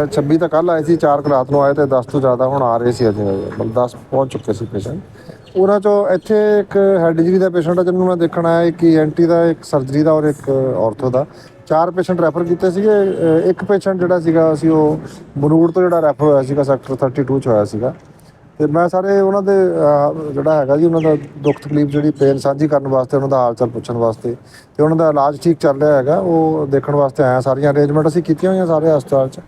26 ਤਾਂ ਕੱਲ ਆਏ ਸੀ 4 ਰਾਤ ਨੂੰ ਆਏ ਤੇ 10 ਤੋਂ ਜ਼ਿਆਦਾ ਹੁਣ ਆ ਰਹੇ ਸੀ ਅਜੇ। ਮਤਲਬ 10 ਪਹੁੰਚ ਚੁੱਕੇ ਸੀ ਪੇਸ਼ੈਂਟ ਉਹਨਾਂ ਚੋਂ ਇੱਥੇ ਇੱਕ ਹੈਡ ਇੰਜਰੀ ਦਾ ਪੇਸ਼ੈਂਟ ਹੈ ਜਿਹਨੂੰ ਮੈਂ ਦੇਖਣ ਆਇਆ, ਇੱਕ ਈਐਨਟੀ ਦਾ, ਇੱਕ ਸਰਜਰੀ ਦਾ ਔਰ ਇੱਕ ਆਰਥੋ ਦਾ। ਚਾਰ ਪੇਸ਼ੈਂਟ ਰੈਫਰ ਕੀਤੇ ਸੀਗੇ। ਇੱਕ ਪੇਸ਼ੈਂਟ ਜਿਹੜਾ ਸੀਗਾ, ਅਸੀਂ ਉਹ ਬਨੂੜ ਤੋਂ ਜਿਹੜਾ ਰੈਫਰ ਹੋਇਆ ਸੀਗਾ ਸੈਕਟਰ 32 ਚ ਹੋਇਆ ਸੀਗਾ। ਤੇ ਮੈਂ ਸਾਰੇ ਉਹਨਾਂ ਦੇ ਅਹ, ਜਿਹੜਾ ਹੈਗਾ ਜੀ ਉਹਨਾਂ ਦਾ ਦੁੱਖ ਤਕਲੀਫ ਜਿਹੜੀ ਪੇਨ ਸਾਂਝੀ ਕਰਨ ਵਾਸਤੇ ਉਹਨਾਂ ਦਾ ਹਾਲ ਚਾਲ ਪੁੱਛਣ ਵਾਸਤੇ ਤੇ ਉਹਨਾਂ ਦਾ ਇਲਾਜ ਠੀਕ ਚੱਲ ਰਿਹਾ ਹੈਗਾ ਉਹ ਦੇਖਣ ਵਾਸਤੇ ਆਇਆ ਸਾਰੀਆਂ ਅਰੇਂਜਮੈਂਟ ਅਸੀਂ ਕੀਤੀਆਂ ਹੋਈਆਂ ਸਾਰੇ ਹਸਪਤਾਲ 'ਚ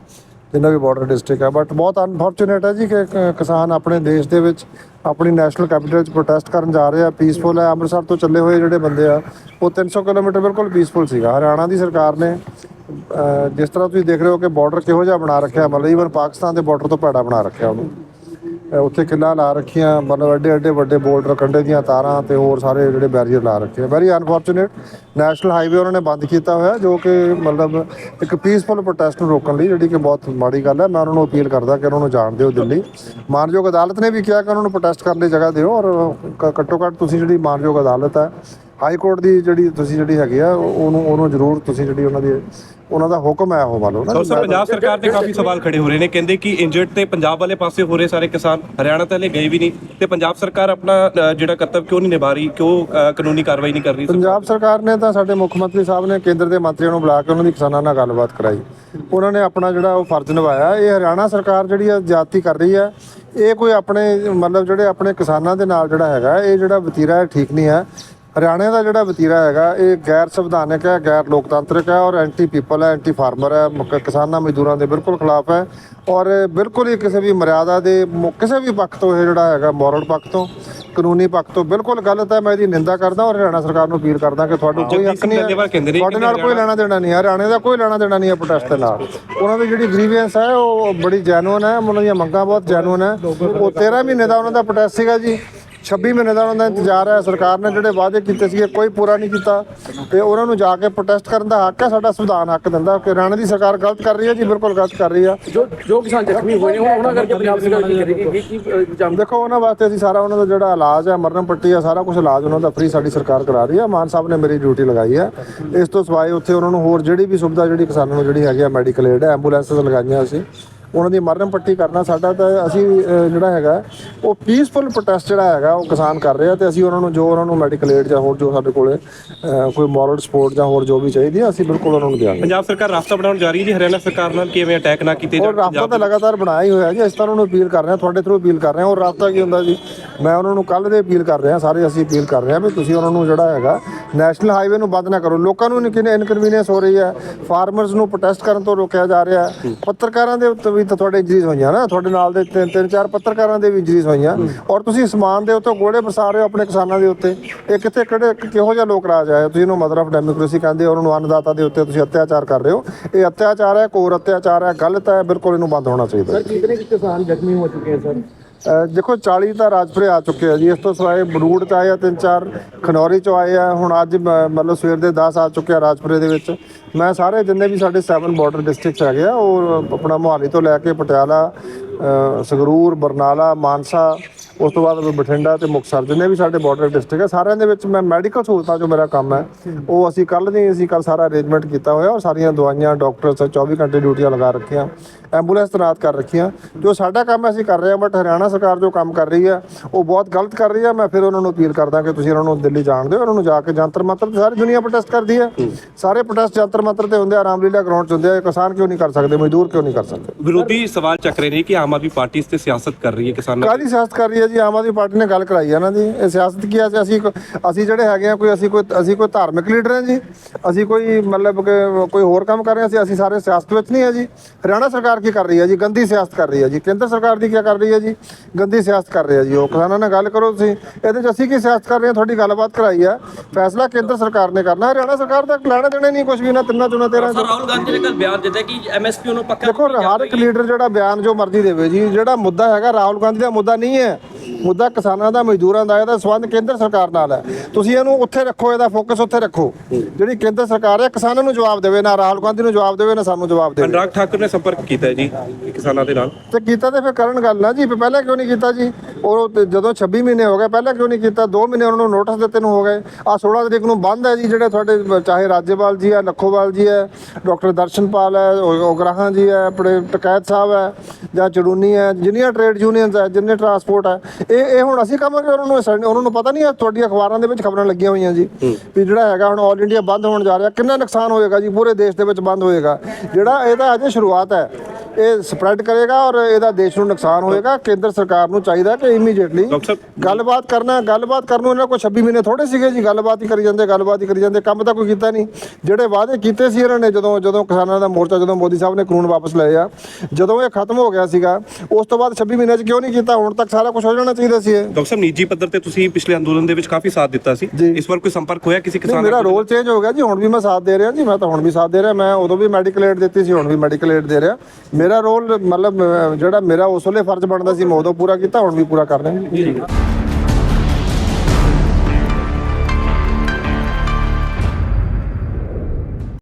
ਜਿੰਨਾ ਵੀ ਬਾਰਡਰ ਡਿਸਟ੍ਰਿਕਟ ਹੈ ਬਟ ਬਹੁਤ ਅਨਫੋਰਚੂਨੇਟ ਹੈ ਜੀ ਕਿ ਕ- ਕਿਸਾਨ ਆਪਣੇ ਦੇਸ਼ ਦੇ ਵਿੱਚ ਆਪਣੀ ਨੈਸ਼ਨਲ ਕੈਪੀਟਲ 'ਚ ਪ੍ਰੋਟੈਸਟ ਕਰਨ ਜਾ ਰਹੇ ਆ ਪੀਸਫੁਲ ਹੈ ਅੰਮ੍ਰਿਤਸਰ ਤੋਂ ਚੱਲੇ ਹੋਏ ਜਿਹੜੇ ਬੰਦੇ ਆ ਉਹ 300 ਕਿਲੋਮੀਟਰ ਬਿਲਕੁਲ ਪੀਸਫੁਲ ਸੀਗਾ। ਹਰਿਆਣਾ ਦੀ ਸਰਕਾਰ ਨੇ ਅਹ, ਜਿਸ ਤਰ੍ਹਾਂ ਤੁਸੀਂ ਦੇਖ ਰਹੇ ਹੋ ਕਿ ਬਾਰਡਰ ਕਿਹੋ ਜਿਹਾ ਬਣਾ ਰੱਖਿਆ ਮਤਲਬ ਈਵਨ ਪਾਕਿਸਤਾਨ ਦੇ ਬਾਰਡਰ ਤੋਂ ਭੈੜਾ ਬਣਾ ਰੱਖਿਆ ਉਹਨੂੰ। ਉੱਥੇ ਕਿੱਲਾ ਲਾ ਰੱਖੀਆਂ, ਮਤਲਬ ਐਡੇ ਐਡੇ ਵੱਡੇ ਬੋਲਡਰ ਕੰਡੇ ਦੀਆਂ ਤਾਰਾਂ ਤੇ ਹੋਰ ਸਾਰੇ ਜਿਹੜੇ ਬੈਰੀਅਰ ਲਾ ਰੱਖੇ ਵੈਰੀ ਅਨਫੋਰਚੂਨੇਟ ਨੈਸ਼ਨਲ ਹਾਈਵੇ ਉਹਨਾਂ ਨੇ ਬੰਦ ਕੀਤਾ ਹੋਇਆ, ਜੋ ਕਿ ਮਤਲਬ ਇੱਕ ਪੀਸਫੁਲ ਪ੍ਰੋਟੈਸਟ ਨੂੰ ਰੋਕਣ ਲਈ, ਜਿਹੜੀ ਕਿ ਬਹੁਤ ਮਾੜੀ ਗੱਲ ਹੈ। ਮੈਂ ਉਹਨਾਂ ਨੂੰ ਅਪੀਲ ਕਰਦਾ ਕਿ ਉਹਨਾਂ ਨੂੰ ਜਾਣ ਦਿਓ ਦਿੱਲੀ। ਮਾਨਯੋਗ ਅਦਾਲਤ ਨੇ ਵੀ ਕਿਹਾ ਕਿ ਉਹਨਾਂ ਨੂੰ ਪ੍ਰੋਟੈਸਟ ਕਰਨ ਲਈ ਜਗ੍ਹਾ ਦਿਓ ਔਰ ਘੱਟੋ ਘੱਟ ਤੁਸੀਂ ਜਿਹੜੀ ਮਾਨਯੋਗ ਅਦਾਲਤ ਹੈ ਹਾਈ ਕੋਰਟ ਦੀ ਜਿਹੜੀ ਤੁਸੀਂ ਜਿਹੜੀ ਹੈਗੀ ਆ ਉਹ- ਉਹਨੂੰ ਉਹਨੂੰ ਜ਼ਰੂਰ ਤੁਸੀਂ ਜਿਹੜੀ ਉਹਨਾਂ ਦੀ ਉਹਨਾਂ ਦਾ ਹੁਕਮ ਹੈ ਉਹ ਮੰਨ ਲਓ ਨਾ। ਸੋ ਸਰ ਪੰਜਾਬ ਸਰਕਾਰ ਤੇ ਕਾਫੀ ਸਵਾਲ ਖੜੇ ਹੋ ਰਹੇ ਨੇ। ਕਹਿੰਦੇ ਕਿ ਇੰਜਰਡ ਤੇ ਪੰਜਾਬ ਵਾਲੇ ਪਾਸੇ ਹੋ ਰਹੇ ਸਾਰੇ ਕਿਸਾਨ ਹਰਿਆਣਾ ਤਾਂ ਹਲੇ ਗਏ ਵੀ ਨਹੀਂ ਤੇ ਪੰਜਾਬ ਸਰਕਾਰ ਆਪਣਾ ਜਿਹੜਾ ਕਰਤੱਵ ਕਿਉਂ ਨਹੀਂ ਨਿਭਾ ਰਹੀ? ਕਿਉਂ ਕਾਨੂੰਨੀ ਕਾਰਵਾਈ ਨਹੀਂ ਕਰ ਰਹੀ ਪੰਜਾਬ ਸਰਕਾਰ ਨੇ ਤਾਂ ਸਾਡੇ ਮੁੱਖ ਮੰਤਰੀ ਸਾਹਿਬ ਨੇ ਕੇਂਦਰ ਦੇ ਮੰਤਰੀਆਂ ਨੂੰ ਬੁਲਾ ਕੇ ਉਹਨਾਂ ਦੀ ਕਿਸਾਨਾਂ ਨਾਲ ਗੱਲਬਾਤ ਕਰਾਈ। ਉਹਨਾਂ ਨੇ ਆਪਣਾ ਜਿਹੜਾ ਉਹ ਫਰਜ਼ ਨਿਭਾਇਆ। ਇਹ ਹਰਿਆਣਾ ਸਰਕਾਰ ਜਿਹੜੀ ਹੈ ਜਾਤੀ ਕਰ ਰਹੀ ਹੈ ਇਹ ਕੋਈ ਆਪਣੇ ਮਤਲਬ ਜਿਹੜੇ ਆਪਣੇ ਕਿਸਾਨਾਂ ਦੇ ਨਾਲ ਜਿਹੜਾ ਹੈਗਾ ਇਹ ਜਿਹੜਾ ਵਤੀਰਾ ਠੀਕ ਨਹੀਂ ਹੈ। ਹਰਿਆਣੇ ਦਾ ਜਿਹੜਾ ਵਤੀਰਾ ਹੈਗਾ ਇਹ ਗੈਰ ਸੰਵਿਧਾਨਕ ਹੈ ਗੈਰ ਲੋਕਤਾਂਤਰਿਕ ਹੈ ਔਰ ਐਂਟੀ ਪੀਪਲ ਹੈ ਐਂਟੀ ਫਾਰਮਰ ਹੈ ਮੁੱਖ ਕਿਸਾਨਾਂ ਮਜ਼ਦੂਰਾਂ ਦੇ ਬਿਲਕੁਲ ਖਿਲਾਫ ਹੈ ਔਰ ਬਿਲਕੁਲ ਹੀ ਕਿਸੇ ਵੀ ਮਰਿਆਦਾ ਦੇ ਕਿਸੇ ਵੀ ਪੱਖ ਤੋਂ ਇਹ ਜਿਹੜਾ ਹੈਗਾ ਮੋਰਲ ਪੱਖ ਤੋਂ ਕਾਨੂੰਨੀ ਪੱਖ ਤੋਂ ਬਿਲਕੁਲ ਗਲਤ ਹੈ ਮੈਂ ਇਹਦੀ ਨਿੰਦਾ ਕਰਦਾ ਔਰ ਹਰਿਆਣਾ ਸਰਕਾਰ ਨੂੰ ਅਪੀਲ ਕਰਦਾ ਕਿ ਤੁਹਾਨੂੰ ਕੋਈ ਹੱਕ ਨਹੀਂ ਤੁਹਾਡੇ ਨਾਲ ਕੋਈ ਲੈਣਾ ਦੇਣਾ ਨਹੀਂ ਹੈ ਹਰਿਆਣੇ ਦਾ ਕੋਈ ਲੈਣਾ ਦੇਣਾ ਨਹੀਂ ਹੈ ਪ੍ਰੋਟੈਸਟ ਦੇ ਨਾਲ। ਉਹਨਾਂ ਦੀ ਜਿਹੜੀ ਗ੍ਰੀਵੈਂਸ ਹੈ ਉਹ ਬੜੀ ਜੈਨੂਇਨ ਹੈ ਉਹਨਾਂ ਦੀਆਂ ਮੰਗਾਂ ਬਹੁਤ ਜੈਨੂਇਨ ਹੈ। ਉਹ 13 ਮਹੀਨੇ ਦਾ ਉਹਨਾਂ ਦਾ ਪ੍ਰੋਟੈਸਟ ਸੀਗਾ ਜੀ। 26 ਮਹੀਨੇ ਦਾ ਉਹਨਾਂ ਦਾ ਇੰਤਜ਼ਾਰ ਹੈ ਸਰਕਾਰ ਨੇ ਜਿਹੜੇ ਵਾਅਦੇ ਕੀਤੇ ਸੀਗੇ ਕੋਈ ਪੂਰਾ ਨਹੀਂ ਕੀਤਾ ਤੇ ਉਹਨਾਂ ਨੂੰ ਜਾ ਕੇ ਪ੍ਰੋਟੈਸਟ ਕਰਨ ਦਾ ਹੱਕ ਹੈ ਸਾਡਾ ਸੰਵਿਧਾਨ ਹੱਕ ਦਿੰਦਾ ਕਿ ਹਰਿਆਣੇ ਦੀ ਸਰਕਾਰ ਗਲਤ ਕਰ ਰਹੀ ਹੈ ਜੀ ਬਿਲਕੁਲ ਗਲਤ ਕਰ ਰਹੀ ਆ ਜੋ ਜੋ ਕਿਸਾਨ ਜ਼ਖਮੀ ਹੋਏ ਨੇ ਉਹਨਾਂ ਕਰਕੇ ਪੰਜਾਬ ਸਰਕਾਰ ਕੀ ਕਰੇਗੀ? ਕੀ ਇੰਤਜ਼ਾਮ ਦੇਖੋ ਉਹਨਾਂ ਵਾਸਤੇ ਅਸੀਂ ਸਾਰਾ ਉਹਨਾਂ ਦਾ ਜਿਹੜਾ ਇਲਾਜ ਹੈ ਮਰਨ ਪੱਟੀ ਹੈ ਸਾਰਾ ਕੁਝ ਇਲਾਜ ਉਹਨਾਂ ਦਾ ਫ੍ਰੀ ਸਾਡੀ ਸਰਕਾਰ ਕਰਾ ਰਹੀ ਹੈ। ਮਾਨ ਸਾਹਿਬ ਨੇ ਮੇਰੀ ਡਿਊਟੀ ਲਗਾਈ ਹੈ। ਇਸ ਤੋਂ ਸਿਵਾਏ ਉੱਥੇ ਉਹਨਾਂ ਨੂੰ ਹੋਰ ਜਿਹੜੀ ਵੀ ਸੁਵਿਧਾ ਜਿਹੜੀ ਕਿਸਾਨਾਂ ਨੂੰ ਜਿਹੜੀ ਹੈਗੀ ਆ ਮੈਡੀਕਲ ਏਡ ਹੈ ਐਂਬੂਲੈਂਸਸ ਲਗਾਈਆਂ ਅਸੀਂ। ਉਹਨਾਂ ਦੀ ਮਰਨ ਪੱਟੀ ਕਰਨਾ ਸਾਡਾ ਤਾਂ ਅਸੀਂ ਜਿਹੜਾ ਹੈਗਾ ਉਹ ਪੀਸਫੁਲ ਪ੍ਰੋਟੈਸਟ ਜਿਹੜਾ ਹੈਗਾ ਉਹ ਕਿਸਾਨ ਕਰ ਰਹੇ ਤੇ ਅਸੀਂ ਉਹਨਾਂ ਨੂੰ ਜੋ ਉਹਨਾਂ ਨੂੰ ਮੈਡੀਕਲ ਏਡ ਜਾਂ ਹੋਰ ਜੋ ਸਾਡੇ ਕੋਲੇ ਕੋਈ ਮੋਰਲ ਸਪੋਰਟ ਜਾਂ ਹੋਰ ਜੋ ਵੀ ਚਾਹੀਦੀ ਹੈ ਅਸੀਂ ਬਿਲਕੁਲ ਉਹਨਾਂ ਨੂੰ ਦਿਆਂਗੇ। ਪੰਜਾਬ ਸਰਕਾਰ ਰਾਸਤਾ ਬਣਾਉਣ ਜਾ ਰਹੀ ਹੈ ਜੀ? ਹਰਿਆਣਾ ਸਰਕਾਰ ਨਾਲ ਕਿਵੇਂ ਅਟੈਕ ਨਾ ਕੀਤੇ ਜਾਣ? ਰਾਬਤਾ ਤਾਂ ਲਗਾਤਾਰ ਬਣਾਇਆ ਹੀ ਹੋਇਆ ਜੀ ਇਸ ਤਰ੍ਹਾਂ ਉਹਨੂੰ ਅਪੀਲ ਕਰ ਰਹੇ ਹਾਂ ਤੁਹਾਡੇ ਥਰੂ ਅਪੀਲ ਕਰ ਰਹੇ ਹਾਂ ਔਰ ਰਾਬਤਾ ਕੀ ਹੁੰਦਾ ਜੀ? ਮੈਂ ਉਹਨਾਂ ਨੂੰ ਕੱਲ ਦੇ ਅਪੀਲ ਕਰ ਰਿਹਾ, ਸਾਰੇ ਅਸੀਂ ਅਪੀਲ ਕਰ ਰਹੇ ਹਾਂ ਵੀ ਤੁਸੀਂ ਉਹਨਾਂ ਨੂੰ ਜਿਹੜਾ ਹੈਗਾ ਨੈਸ਼ਨਲ ਹਾਈਵੇ ਨੂੰ ਬੰਦ ਨਾ ਕਰੋ। ਲੋਕਾਂ ਨੂੰ ਇਨਕਨਵੀਨੀਅੰਸ ਹੋ ਰਹੀ ਹੈ। ਫਾਰਮਰਸ ਨੂੰ ਪ੍ਰੋਟੈਸਟ ਕਰਨ ਤੋਂ ਰੋਕਿਆ ਜਾ ਰਿਹਾ ਹੈ। ਪੱਤਰਕਾਰਾਂ ਦੇ ਉੱਤੇ ਵੀ ਤੁਹਾਡੇ ਇੰਜਰੀਜ਼ ਹੋਈਆਂ ਨਾ। ਤੁਹਾਡੇ ਨਾਲ ਦੇ ਤਿੰਨ ਤਿੰਨ ਚਾਰ ਪੱਤਰਕਾਰਾਂ ਦੇ ਵੀ ਇੰਜਰੀਜ਼ ਹੋਈਆਂ। ਔਰ ਤੁਸੀਂ ਸਮਾਨ ਦੇ ਉੱਤੇ ਗੋੜੇ ਬਰਸਾ ਰਹੇ ਹੋ ਆਪਣੇ ਕਿਸਾਨਾਂ ਦੇ ਉੱਤੇ। ਇਹ ਕਿੱਥੇ ਕਿਹੜੇ ਕਿਹੋ ਜਿਹਾ ਲੋਕ ਰਾਜ ਆਇਆ? ਤੁਸੀਂ ਇਹਨੂੰ ਮਦਰ ਆਫ ਡੈਮੋਕ੍ਰੇਸੀ ਕਹਿੰਦੇ ਹੋ। ਉਹਨਾਂ ਨੂੰ ਅੰਨਦਾਤਾ ਦੇ ਉੱਤੇ ਤੁਸੀਂ ਅਤਿਆਚਾਰ ਕਰ ਰਹੇ ਹੋ। ਇਹ ਅਤਿਆਚਾਰ ਹੈ ਕੋਰ ਅਤਿਆਚਾਰ ਹੈ, ਗਲਤ ਹੈ। ਬਿਲਕੁਲ ਇਹਨੂੰ ਬੰਦ ਹੋਣਾ ਚਾਹੀਦਾ ਸਰ, ਕਿਤਨੇ ਕਿਸਾਨ ਜ਼ਖਮੀ ਹੋ ਚੁੱਕੇ ਹਨ, ਸਰ? ਦੇਖੋ 40 ਤਾਂ ਰਾਜਪੁਰੇ ਆ ਚੁੱਕੇ ਆ ਜੀ। ਇਸ ਤੋਂ ਸਿਵਾਏ ਬਰੂੜ ਚ ਆਏ ਆ ਤਿੰਨ ਚਾਰ, ਖਨੌਰੀ ਚ ਆਏ ਆ। ਹੁਣ ਅੱਜ ਮ- ਮਤਲਬ ਸਵੇਰ ਦੇ 10 ਆ ਚੁੱਕੇ ਆ ਰਾਜਪੁਰੇ ਦੇ ਵਿੱਚ। ਮੈਂ ਸਾਰੇ ਜਿੰਨੇ ਵੀ ਸਾਡੇ 7 ਬਾਰਡਰ ਡਿਸਟ੍ਰਿਕਟਸ ਹੈਗੇ ਆ, ਉਹ ਆਪਣਾ ਮੁਹਾਲੀ ਤੋਂ ਲੈ ਕੇ ਪਟਿਆਲਾ ਸੰਗਰੂਰ, ਬਰਨਾਲਾ, ਮਾਨਸਾ ਉਸ ਤੋਂ ਬਾਅਦ ਬਠਿੰਡਾ ਤੇ ਮੁਕਤਸਰ ਜਿੰਨੇ ਵੀ ਸਾਡੇ ਬਾਰਡਰ ਡਿਸਟ੍ਰਿਕਟ ਹੈ ਸਾਰਿਆਂ ਦੇ ਵਿੱਚ ਮੈਂ ਮੈਡੀਕਲ ਸਹੂਲਤਾਂ ਜੋ ਮੇਰਾ ਕੰਮ ਹੈ ਉਹ ਅਸੀਂ ਕੱਲ੍ਹ ਦੀ ਅਸੀਂ ਕੱਲ ਸਾਰਾ ਅਰੇਂਜਮੈਂਟ ਕੀਤਾ ਹੋਇਆ ਔਰ ਸਾਰੀਆਂ ਦਵਾਈਆਂ ਡਾਕਟਰਸ 24 ਘੰਟੇ ਡਿਊਟੀਆਂ ਲਗਾ ਰੱਖੀਆਂ ਐਂਬੂਲੈਂਸ ਤੈਨਾਤ ਕਰ ਰੱਖੀਆਂ ਜੋ ਸਾਡਾ ਕੰਮ ਅਸੀਂ ਕਰ ਰਹੇ ਹਾਂ ਬਟ ਹਰਿਆਣਾ ਸਰਕਾਰ ਜੋ ਕੰਮ ਕਰ ਰਹੀ ਹੈ ਉਹ ਬਹੁਤ ਗਲਤ ਕਰ ਰਹੀ ਹੈ ਮੈਂ ਫਿਰ ਉਹਨਾਂ ਨੂੰ ਅਪੀਲ ਕਰਦਾ ਕਿ ਤੁਸੀਂ ਉਹਨਾਂ ਨੂੰ ਦਿੱਲੀ ਜਾਣ ਦਿਓ ਉਹਨਾਂ ਨੂੰ ਜਾ ਕੇ ਜੰਤਰ ਮੰਤਰ ਤੇ ਸਾਰੀ ਦੁਨੀਆ ਪ੍ਰੋਟੈਸਟ ਕਰਦੀ ਹੈ। ਸਾਰੇ ਪ੍ਰੋਟੈਸਟ ਜੰਤਰ ਮੰਤਰ ਤੇ ਹੁੰਦੇ ਆ ਰਾਮਲੀਲਾ ਗਰਾਊਂਡ 'ਚ ਹੁੰਦੇ ਆ ਕਿਸਾਨ ਕਿਉਂ ਨਹੀਂ ਕਰ ਸਕਦੇ ਮਜ਼ਦੂਰ ਕਿਉਂ ਨਹੀਂ ਕਰ ਸਕਦੇ? ਵਿਰੋਧੀ ਸਵਾਲ ਚੱਕ ਰਹੇ ਨੇ ਕਿ ਆਮ ਆਦਮੀ ਪਾਰਟੀ ਇਸ ਤੇ ਸਿਆਸਤ ਕਰ ਰਹੀ ਹੈ ਕਿਸਾਨਾਂ ਕਾਹਦੀ ਸਿਆਸਤ ਕਰ ਰਹੀ ਹੈ ਜੀ ਆਮ ਆਦਮੀ ਪਾਰਟੀ ਨੇ ਗੱਲ ਕਰਾਈ ਹੈ ਨਾ ਜੀ। ਇਹ ਸਿਆਸਤ ਕੀ ਹੈ ਅਸੀਂ ਅਸੀਂ ਜਿਹੜੇ ਹੈਗੇ ਆ ਕੋਈ ਅਸੀਂ ਕੋਈ ਅਸੀਂ ਕੋਈ ਧਾਰਮਿਕ ਲੀਡਰ ਹਾਂ ਜੀ। ਅਸੀਂ ਕੋਈ ਮਤਲਬ ਕਿ ਕੋਈ ਹੋਰ ਕੰਮ ਕਰ ਰਹੇ ਅਸੀਂ ਅਸੀਂ ਸਾਰੇ ਸਿਆਸਤ ਵਿੱਚ ਨਹੀਂ ਹੈ ਜੀ। ਹਰਿਆਣਾ ਸਰਕਾਰ ਕੀ ਕਰ ਰਹੀ ਹੈ ਜੀ? ਗੰਦੀ ਸਿਆਸਤ ਕਰ ਰਹੀ ਹੈ ਜੀ। ਕੇਂਦਰ ਸਰਕਾਰ ਦੀ ਕੀ ਕਰ ਰਹੀ ਹੈ ਜੀ? ਗੰਦੀ ਸਿਆਸਤ ਕਰ ਰਹੀ ਹੈ ਜੀ। ਉਹ ਕਿਸਾਨਾਂ ਨਾਲ ਗੱਲ ਕਰੋ ਤੁਸੀਂ। ਇਹਦੇ 'ਚ ਅਸੀਂ ਕੀ ਸਿਆਸਤ ਕਰ ਰਹੇ ਹਾਂ ਤੁਹਾਡੀ ਗੱਲਬਾਤ ਕਰਾਈ ਹੈ ਫੈਸਲਾ ਕੇਂਦਰ ਸਰਕਾਰ ਨੇ ਕਰਨਾ। ਹਰਿਆਣਾ ਸਰਕਾਰ ਦਾ ਲੈਣਾ ਦੇਣਾ ਨਹੀਂ ਕੁਝ ਵੀ ਨਾ ਤਿੰਨਾਂ ਚੋਂ ਤੇਰਾਂ ਚੋਂ ਰਾਹੁਲ ਗਾਂਧੀ ਨੇ ਕੱਲ ਬਿਆਨ ਦਿੱਤਾ ਕਿ ਐਮਐਸਪੀ ਨੂੰ ਪੱਕਾ ਦੇਖੋ ਹਰ ਇੱਕ ਲੀਡਰ ਜਿਹੜਾ ਬਿਆਨ ਜੋ ਮਰਜ਼ੀ ਦੇਵੇ ਜੀ ਜਿਹੜਾ ਮੁੱਦਾ ਹੈਗਾ ਰਾਹੁਲ ਗਾਂਧੀ ਦਾ ਮੁੱਦਾ ਨਹੀਂ ਹੈ। ਮੁੱਦਾ ਕਿਸਾਨਾਂ ਦਾ ਮਜ਼ਦੂਰਾਂ ਦਾ ਇਹਦਾ ਸਬੰਧ ਕੇਂਦਰ ਸਰਕਾਰ ਨਾਲ ਹੈ। ਤੁਸੀਂ ਇਹਨੂੰ ਉੱਥੇ ਰੱਖੋ ਇਹਦਾ ਫੋਕਸ ਉੱਥੇ ਰੱਖੋ। ਜਿਹੜੀ ਕੇਂਦਰ ਸਰਕਾਰ ਹੈ ਕਿਸਾਨਾਂ ਨੂੰ ਜਵਾਬ ਦੇਵੇ ਨਾ ਰਾਹੁਲ ਗਾਂਧੀ ਨੂੰ ਜਵਾਬ ਦੇਵੇ ਨਾ ਸਾਨੂੰ ਜਵਾਬ ਦੇਵੇ। ਅਨੁਰਾਗ ਠਾਕੁਰ ਨੇ ਸੰਪਰਕ ਕੀਤਾ ਜੀ ਕਿਸਾਨਾਂ ਦੇ ਨਾਲ। ਤੇ ਕੀਤਾ ਤੇ ਫਿਰ ਕਰਨ ਗੱਲ ਨਾ ਜੀ ਪਹਿਲਾਂ ਕਿਉਂ ਨਹੀਂ ਕੀਤਾ ਜੀ? ਉਹ ਜਦੋਂ 26 ਮਹੀਨੇ ਹੋ ਗਏ ਪਹਿਲਾਂ ਕਿਉਂ ਨਹੀਂ ਕੀਤਾ? 2 ਮਹੀਨੇ ਉਹਨਾਂ ਨੂੰ ਨੋਟਿਸ ਦਿੱਤੇ ਨੂੰ ਹੋ ਗਏ। ਆ 16 ਤਰੀਕ ਨੂੰ ਬੰਦ ਹੈ ਜੀ ਜਿਹੜੇ ਤੁਹਾਡੇ ਚਾਹੇ ਰਾਜੇਵਾਲ ਜੀ ਹੈ ਲੱਖੋਵਾਲ ਜੀ ਹੈ ਡਾਕਟਰ ਦਰਸ਼ਨਪਾਲ ਹੈ ਉਗਰਾਹਾਂ ਜੀ ਹੈ ਆਪਣੇ ਟਕੈਤ ਸਾਹਿਬ ਹੈ ਜਾਂ ਚੜੂਨੀ ਹੈ ਜਿੰਨੀਆਂ ਟ੍ਰੇਡ ਯੂਨੀਅਨਸ ਹੈ ਜਿੰਨੇ ਟਰਾਂਸਪੋਰਟ ਹੈ ਇਹ ਇਹ ਹੁਣ ਅਸੀਂ ਕਹਾਂਗੇ ਉਹਨਾਂ ਨੂੰ ਉਹਨਾਂ ਨੂੰ ਪਤਾ ਨਹੀਂ ਹੈ ਤੁਹਾਡੀ ਅਖਬਾਰਾਂ ਦੇ ਵਿੱਚ ਖਬਰਾਂ ਲੱਗੀਆਂ ਹੋਈਆਂ ਜੀ ਵੀ ਜਿਹੜਾ ਹੈਗਾ ਹੁਣ ਆਲ ਇੰਡੀਆ ਬੰਦ ਹੋਣ ਜਾ ਰਿਹਾ ਕਿੰਨਾ ਨੁਕਸਾਨ ਹੋਏਗਾ ਜੀ ਪੂਰੇ ਦੇਸ਼ ਦੇ ਵਿੱਚ ਬੰਦ ਹੋਏਗਾ। ਜਿਹੜਾ ਇਹਦਾ ਅਜੇ ਸ਼ੁਰੂਆਤ ਹੈ। ਇਹ ਸਪਰੈਡ ਕਰੇਗਾ ਔਰ ਇਹਦਾ ਦੇਸ਼ ਨੂੰ ਨੁਕਸਾਨ ਹੋਏਗਾ। ਕੇਂਦਰ ਸਰਕਾਰ ਨੂੰ ਚਾਹੀਦਾ ਕਿ ਇਮੀਡੀਏਟਲੀ ਗੱਲਬਾਤ ਕਰਨਾ ਗੱਲਬਾਤ ਕਰਨ ਨੂੰ ਇਹਨਾਂ ਕੋਲ 26 ਮਹੀਨੇ ਥੋੜੇ ਸੀਗੇ ਜੀ ਗੱਲਬਾਤ ਹੀ ਕਰੀ ਜਾਂਦੇ ਗੱਲਬਾਤ ਹੀ ਕਰੀ ਜਾਂਦੇ ਕੰਮ ਤਾਂ ਕੋਈ ਕੀਤਾ ਨਹੀਂ। ਜਿਹੜੇ ਵਾਅਦੇ ਕੀਤੇ ਸੀ ਇਹਨਾਂ ਨੇ ਜਦੋਂ ਜਦੋਂ ਕਿਸਾਨਾਂ ਦਾ ਮੋਰਚਾ ਜਦੋਂ ਮੋਦੀ ਸਾਹਿਬ ਨੇ ਕਾਨੂੰਨ ਵਾਪਸ ਲਏ ਆ ਜਦੋਂ ਇਹ ਖਤਮ ਹੋ ਗਿਆ ਸੀਗਾ ਉਸ ਤੋਂ ਬਾਅਦ 26 ਮਹੀਨਿਆਂ 'ਚ ਕਿਉਂ ਨਹੀਂ ਕੀਤਾ? ਹੁਣ ਤੱਕ ਸਾਰਾ ਕੁਝ ਹੋ ਜਾਣਾ ਚਾਹੀਦਾ ਸੀ ਇਹ। ਡਾਕਟਰ ਸਾਹਿਬ ਨਿੱਜੀ ਪੱਧਰ ਤੇ ਤੁਸੀਂ ਪਿਛਲੇ ਅੰਦੋਲਨ ਦੇ ਵਿੱਚ ਕਾਫੀ ਸਾਥ ਦਿੱਤਾ ਸੀ। ਇਸ ਵਾਰ ਕੋਈ ਸੰਪਰਕ ਹੋਇਆ ਕਿਸੇ ਕਿਸਾਨ ਮੇਰਾ ਨਾਲ? ਰੋਲ ਚੇਂਜ ਹੋ ਗਿਆ ਜੀ ਹੁਣ ਵੀ ਮੈਂ ਸਾਥ ਦੇ ਰਿਹਾ ਜੀ ਮੈਂ ਤਾਂ ਹੁਣ ਵੀ ਸਾਥ ਦੇ ਰਿਹਾ। ਮੈਂ ਉਦੋਂ ਵੀ ਮੈਡੀਕਲ ਏਡ ਦਿੱਤੀ ਸੀ ਹੁਣ ਵੀ ਮੈਡੀਕਲ ਏਡ ਦੇ ਰਿਹਾ। ਮੇਰਾ ਰੋਲ ਮਤਲਬ ਜਿਹੜਾ ਮੇਰਾ ਉਸ ਵੇਲੇ ਫਰਜ਼ ਬਣਦਾ ਸੀ, ਮੈਂ ਉਦੋਂ ਪੂਰਾ ਕੀਤਾ, ਹੁਣ ਵੀ ਪੂਰਾ ਕਰ ਰਿਹਾ ਜੀ